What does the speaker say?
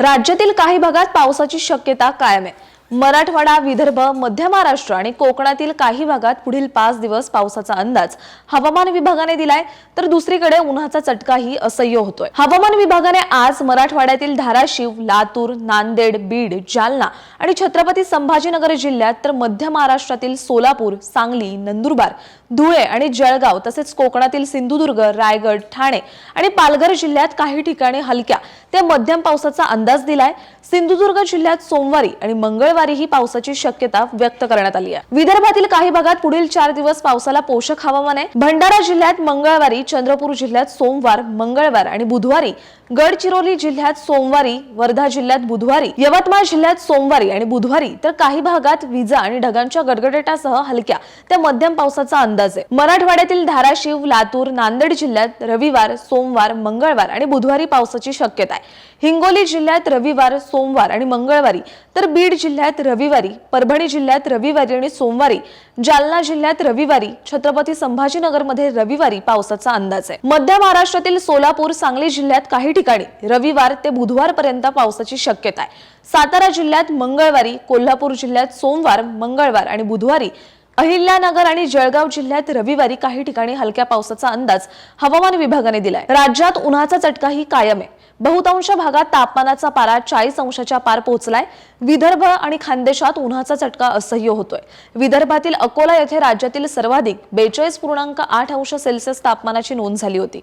राज्यातील काही भागात पावसाची शक्यता कायम आहे. मराठवाडा विदर्भ मध्य महाराष्ट्र आणि कोकणातील काही भागात पुढील पाच दिवस पावसाचा अंदाज हवामान विभागाने दिलाय. तर दुसरीकडे उन्हाचा चटकाही असह्य होतोय. हवामान विभागाने आज मराठवाड्यातील धाराशिव लातूर नांदेड बीड जालना आणि छत्रपती संभाजीनगर जिल्ह्यात तर मध्य महाराष्ट्रातील सोलापूर सांगली नंदुरबार धुळे आणि जळगाव तसेच कोकणातील सिंधुदुर्ग रायगड ठाणे आणि पालघर जिल्ह्यात काही ठिकाणी हलक्या ते मध्यम पावसाचा अंदाज दिलाय. सिंधुदुर्ग जिल्ह्यात सोमवारी आणि मंगळ मंगळवारीही पावसाची शक्यता व्यक्त करण्यात आली आहे. विदर्भातील काही भागात पुढील चार दिवस पावसाला पोषक हवामान आहे. भंडारा जिल्ह्यात मंगळवारी चंद्रपूर जिल्ह्यात सोमवार मंगळवार आणि बुधवारी गडचिरोली जिल्ह्यात सोमवारी वर्धा जिल्ह्यात बुधवारी यवतमाळ जिल्ह्यात सोमवारी आणि बुधवारी तर काही भागात विजा आणि ढगांच्या गडगडाटासह हलक्या ते मध्यम पावसाचा अंदाज आहे. मराठवाड्यातील धाराशिव लातूर नांदेड जिल्ह्यात रविवार सोमवार मंगळवार आणि बुधवारी पावसाची शक्यता आहे. हिंगोली जिल्ह्यात रविवार सोमवार आणि मंगळवारी तर बीड जिल्ह्यात जिल्ह्यात रविवारी परभणी जिल्ह्यात रविवारी आणि सोमवारी जालना जिल्ह्यात रविवारी छत्रपती संभाजीनगरमध्ये रविवारी पावसाचा अंदाज आहे. मध्य महाराष्ट्रातील सोलापूर सांगली जिल्ह्यात काही ठिकाणी रविवार ते बुधवारपर्यंत पावसाची शक्यता आहे. सातारा जिल्ह्यात मंगळवारी कोल्हापूर जिल्ह्यात सोमवार मंगळवार आणि बुधवारी अहिल्यानगर आणि जळगाव जिल्ह्यात रविवारी काही ठिकाणी हलक्या पावसाचा अंदाज हवामान विभागाने दिलाय. राज्यात उन्हाचा चटकाही कायम आहे. बहुतांश भागात तापमानाचा पारा चाळीस अंशाच्या पार पोहोचलाय. विदर्भ आणि खानदेशात उन्हाचा चटका असह्य होतोय. विदर्भातील अकोला येथे राज्यातील सर्वाधिक बेचाळीस पूर्णांक आठ अंश सेल्सिअस तापमानाची नोंद झाली होती.